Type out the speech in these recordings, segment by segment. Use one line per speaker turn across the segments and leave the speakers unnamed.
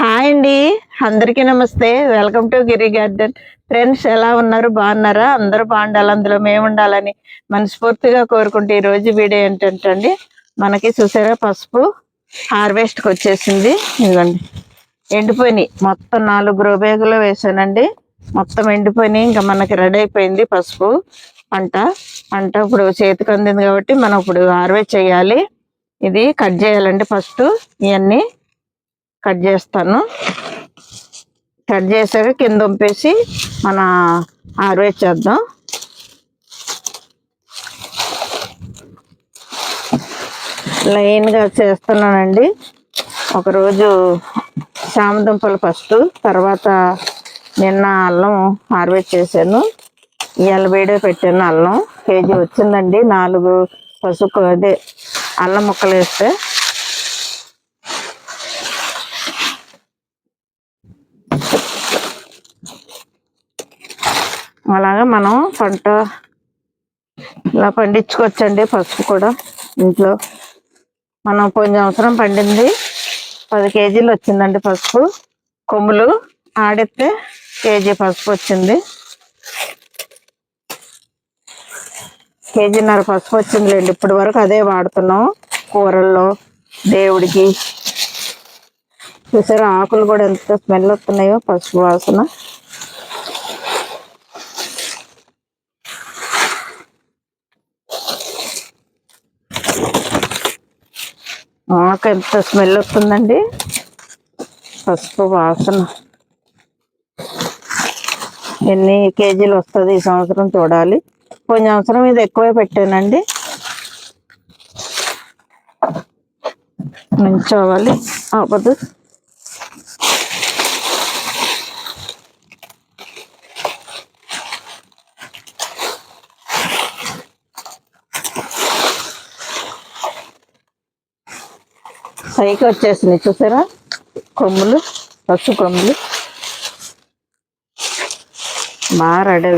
Hi అండి. అందరికీ నమస్తే. Welcome to Giri garden. Friends ఎలా ఉన్నారు? బాగున్నారా? అందరూ బాగుండాలి. అందులో మేము ఉండాలని మనస్ఫూర్తిగా కోరుకుంటే ఈ రోజు వీడియో ఏంటంటే అండి మనకి చూసారా? పసుపు హార్వెస్ట్కి వచ్చేసింది. ఇదిగోండి. ఎండిపోయినాయి. మొత్తం నాలుగు గ్రో బ్యాగులో వేసానండి. మొత్తం ఎండిపోయినాయి. ఇంకా మనకి రెడీ అయిపోయింది పసుపు పంట. పంట ఇప్పుడు చేతికి అందింది కాబట్టి మనం ఇప్పుడు హార్వెస్ట్ చేయాలి. ఇది కట్ చేయాలండి ఫస్ట్. ఇవన్నీ కట్ చేస్తాను. కట్ చేసాక కింద ఉంపేసి మన హార్వెస్ట్ చేద్దాం. లైన్గా చేస్తున్నానండి. ఒకరోజు చామదుంపలు ఫస్ట్ తర్వాత నిన్న అల్లం హార్వెస్ట్ చేశాను. ఇవాళ వేడే పెట్టాను అల్లం. కేజీ వచ్చిందండి. నాలుగు పసుపు అదే అల్లం ముక్కలు వేస్తే అలాగా మనం పంట ఇలా పండించుకోవచ్చండి పసుపు కూడా ఇంట్లో. మనం కొంచెం సంవత్సరం పండింది పది కేజీలు వచ్చిందండి పసుపు. కొమ్ములు ఆడితే కేజీ పసుపు వచ్చింది. కేజీన్నర పసుపు వచ్చిందిలేండి. ఇప్పటి వరకు అదే వాడుతున్నాం కూరల్లో దేవుడికి. చూసారా ఆకులు కూడా ఎంత స్మెల్ వస్తున్నాయో పసుపు వాసన. ఆకు ఎంత స్మెల్ వస్తుందండి? పసుపు వాసన. ఎన్ని కేజీలు వస్తుంది ఈ సంవత్సరం చూడాలి. పోయిన సంవత్సరం ఇది ఎక్కువే పెట్టానండి. నుంచోవాలి. అవ్వదు పైకి వచ్చేసింది చూసారా? కొమ్ములు పసు కొమ్ములు. బాగా రెడీ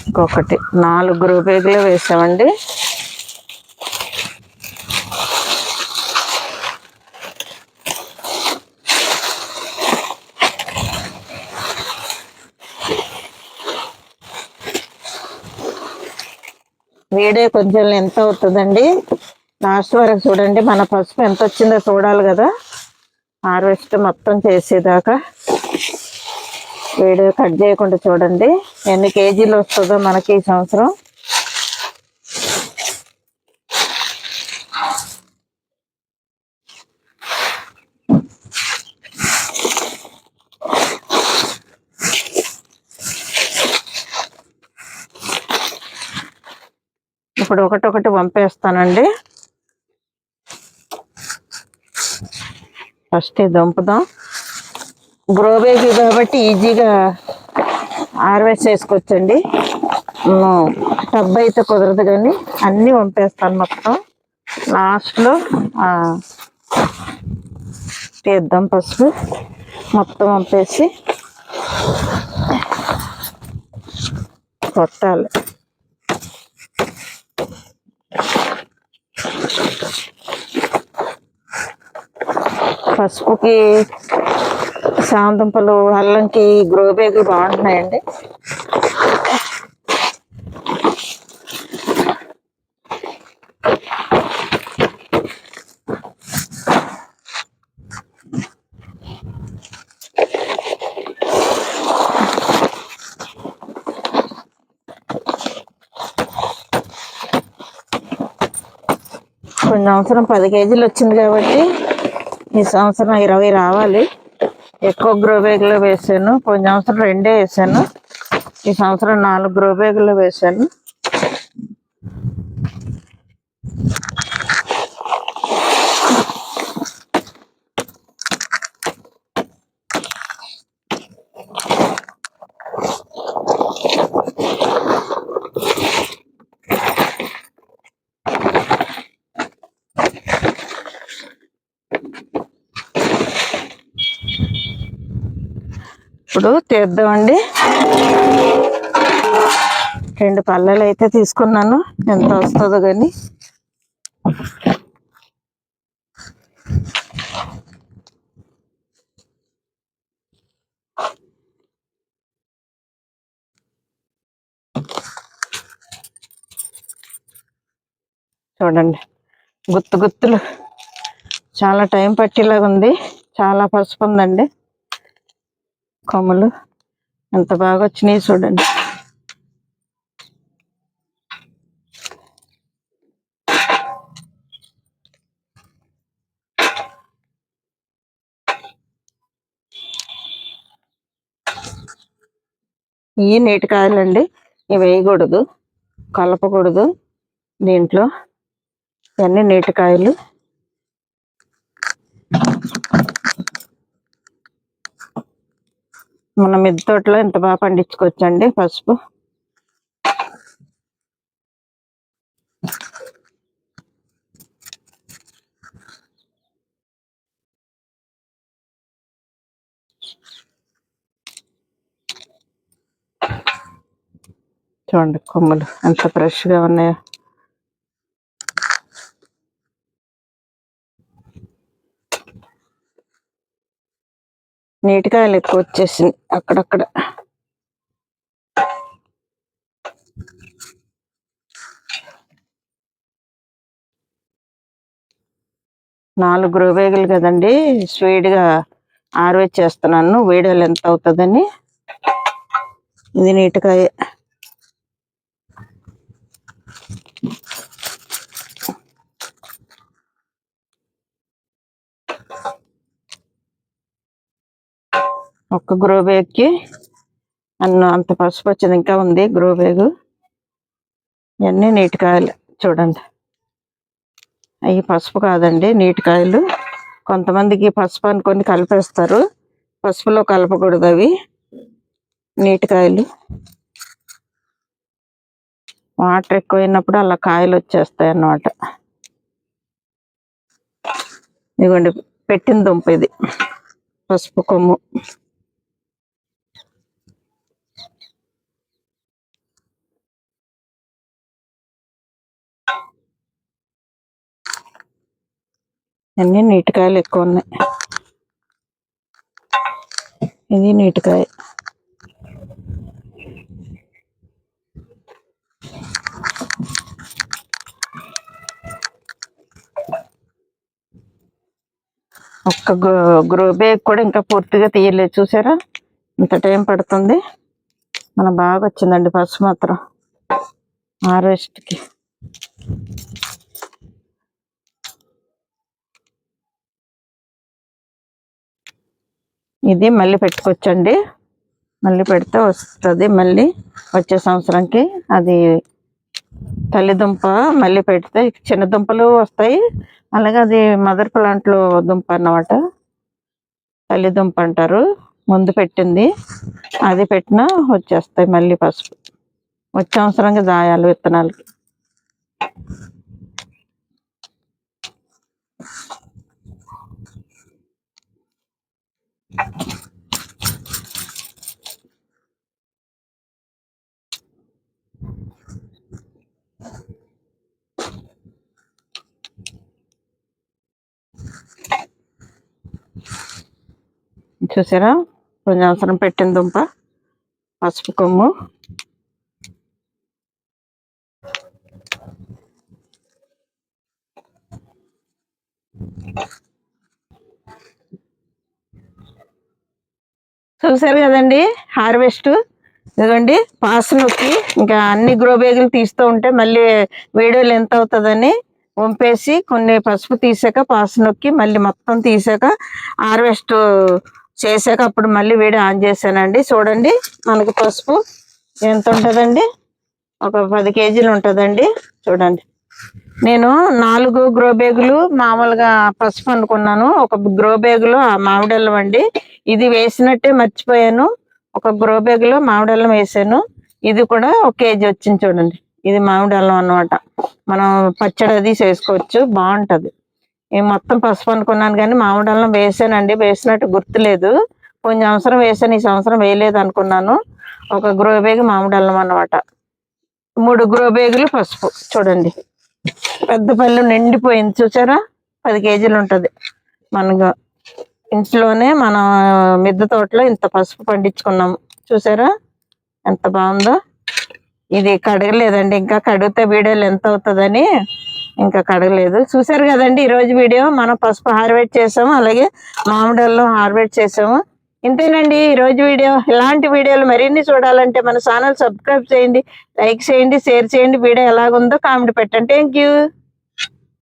ఇంకొకటి నాలుగు రూపాయలు వేసామండి. వీడియో కొంచెం ఎంత అవుతుందండి. లాస్ట్ వరకు చూడండి మన పసుపు ఎంత వచ్చిందో చూడాలి కదా. హార్వెస్ట్ మొత్తం చేసేదాకా వీడియో కట్ చేయకుండా చూడండి. ఎన్ని కేజీలు వస్తుందో మనకి ఈ సంవత్సరం. ఇప్పుడు ఒకటొకటి పంపేస్తానండి ఫస్ట్ దంపుదాం గ్రో బేబీ కాబట్టి ఈజీగా హార్వెస్ట్ చేసుకోవచ్చండి. టబ్ అయితే కుదరదు కానీ అన్నీ పంపేస్తాను మొత్తం. లాస్ట్లో తీద్దాం పసుపు మొత్తం పంపేసి కొట్టాలి. పసుపుకి శాంతంపలు అల్లంకి గ్రో బాగుంటున్నాయండి. కొన్ని అవసరం పది కేజీలు వచ్చింది కాబట్టి ఈ సంవత్సరం ఇరవై రావాలి. ఎక్కువ గ్రో బ్యాగ్లో వేసాను. పోయిన సంవత్సరం రెండే వేసాను. ఈ సంవత్సరం నాలుగు గ్రో బ్యాగులు వేసాను. ఇప్పుడు తీద్దామండి. రెండు పల్లెలు అయితే తీసుకున్నాను. ఎంత వస్తుందో కానీ చూడండి. గుత్తు గుత్తులు చాలా టైం పట్టేలాగా ఉంది చాలా పసుపు ఉందండి. కొమ్మలు ఎంత బాగా వచ్చినాయి చూడండి. ఈ నీటి కాయలండి ఇవి వేయకూడదు కలపకూడదు దీంట్లో. ఇవన్నీ నీటి కాయలు. మన మిద్దె తోటలో ఎంత బాగా పండించుకోవచ్చండి పసుపు? చూడండి కొమ్మలు ఎంత ఫ్రెష్గా ఉన్నాయో. నీటికాయలు ఎక్కువ వచ్చేసింది అక్కడక్కడ. నాలుగు రూపాయలు కదండి స్వీడ్గా ఆరవేచేస్తున్నాను వీడియోలు ఎంత అవుతుందని? ఇది నీటికాయ ఒక్క గ్రో బ్యాగ్కి అన్న అంత పసుపు వచ్చింది ఇంకా ఉంది గ్రో బ్యాగ్ ఇవన్నీ నీటి కాయలు చూడండి. అవి పసుపు కాదండి నీటి కాయలు. కొంతమందికి పసుపు అనుకొని కలిపేస్తారు. పసుపులో కలపకూడదు అవి. నీటి కాయలు. వాటర్ ఎక్కువైనప్పుడు అలా కాయలు వచ్చేస్తాయి అన్నమాట ఇదిగోండి పెట్టిన దుంప ఇది. పసుపు కొమ్ము. అన్ని నీటికాయలు ఎక్కువ ఉన్నాయి. ఇది నీటికాయ. ఒక్క గ్రో బ్యాగ్ కూడా ఇంకా పూర్తిగా తీయలేదు చూసారా? ఇంత టైం పడుతుంది. మన బాగా వచ్చిందండి ఫస్ట్ మాత్రం. హార్వెస్ట్కి. ఇది మళ్ళీ పెట్టుకోవచ్చండి. మళ్ళీ పెడితే వస్తుంది. మళ్ళీ వచ్చే సంవత్సరంకి అది తల్లిదుంప మళ్ళీ పెడితే చిన్న దుంపలు వస్తాయి. అలాగే అది మదర్ ప్లాంట్లో దుంప అన్నమాట. తల్లిదుంప అంటారు. ముందు పెట్టింది. అది పెట్టినా వచ్చేస్తాయి మళ్ళీ పసుపు. వచ్చే అవసరంగా దాయాలి విత్తనాలకి. చూసారా? కొంచెం అవసరం పెట్టిన దుంప పసుపు కొమ్ము. చూసారు కదండి? హార్వెస్ట్. ఇదిగోండి పాస్ నొక్కి ఇంకా అన్ని గ్రో బ్యాగులు తీస్తూ ఉంటే మళ్ళీ వీడియోలు ఎంత అవుతుందని వంపేసి కొన్ని పసుపు తీసాక పాస్ నొక్కి మళ్ళీ మొత్తం తీసాక హార్వెస్ట్ చేసాక అప్పుడు మళ్ళీ వేడి ఆన్ చేశానండి. చూడండి మనకు పసుపు ఎంత ఉంటుందండి? ఒక పది కేజీలు ఉంటుందండి. చూడండి. నేను నాలుగు గ్రో బ్యాగులు మామూలుగా పసుపు అనుకున్నాను. ఒక గ్రో బ్యాగులో మామిడల్లం అండి. ఇది వేసినట్టే మర్చిపోయాను. ఒక గ్రో బ్యాగులో మామిడల్లం వేసాను. ఇది కూడా ఒక కేజీ వచ్చింది చూడండి. ఇది మామిడల్లం అన్నమాట. మనం పచ్చడి అది చేసుకోవచ్చు. బాగుంటది. మొత్తం పసుపు అనుకున్నాను కానీ మామిడల్లం వేసానండి. వేసినట్టు గుర్తులేదు. కొంచెం అవసరం వేసాను ఈ సంవత్సరం వేయలేదు అనుకున్నాను. ఒక గ్రో బ్యాగ్ మామిడల్లం అన్నమాట. మూడు గ్రో బ్యాగులు పసుపు చూడండి. పెద్ద పళ్ళు నిండిపోయింది చూసారా? పది కేజీలు ఉంటుంది. మనకు ఇంట్లోనే మన మిద్దె తోటలో ఇంత పసుపు పండించుకున్నాము. చూసారా? ఎంత బాగుందో. ఇది కడగలేదండి. ఇంకా కడిగితే వీడియోలు ఎంత అవుతుందని ఇంకా కడగలేదు. చూసారు కదండి ఈ రోజు వీడియో. మనం పసుపు హార్వెస్ట్ చేసాము అలాగే మామిడల్లో హార్వెస్ట్ చేసాము. ఇంతేనండి ఈ రోజు వీడియో. ఇలాంటి వీడియోలు మరిన్ని చూడాలంటే మన ఛానల్ సబ్స్క్రైబ్ చేయండి లైక్ చేయండి షేర్ చేయండి. వీడియో ఎలాగుందో కామెంట్ పెట్టండి. Thank you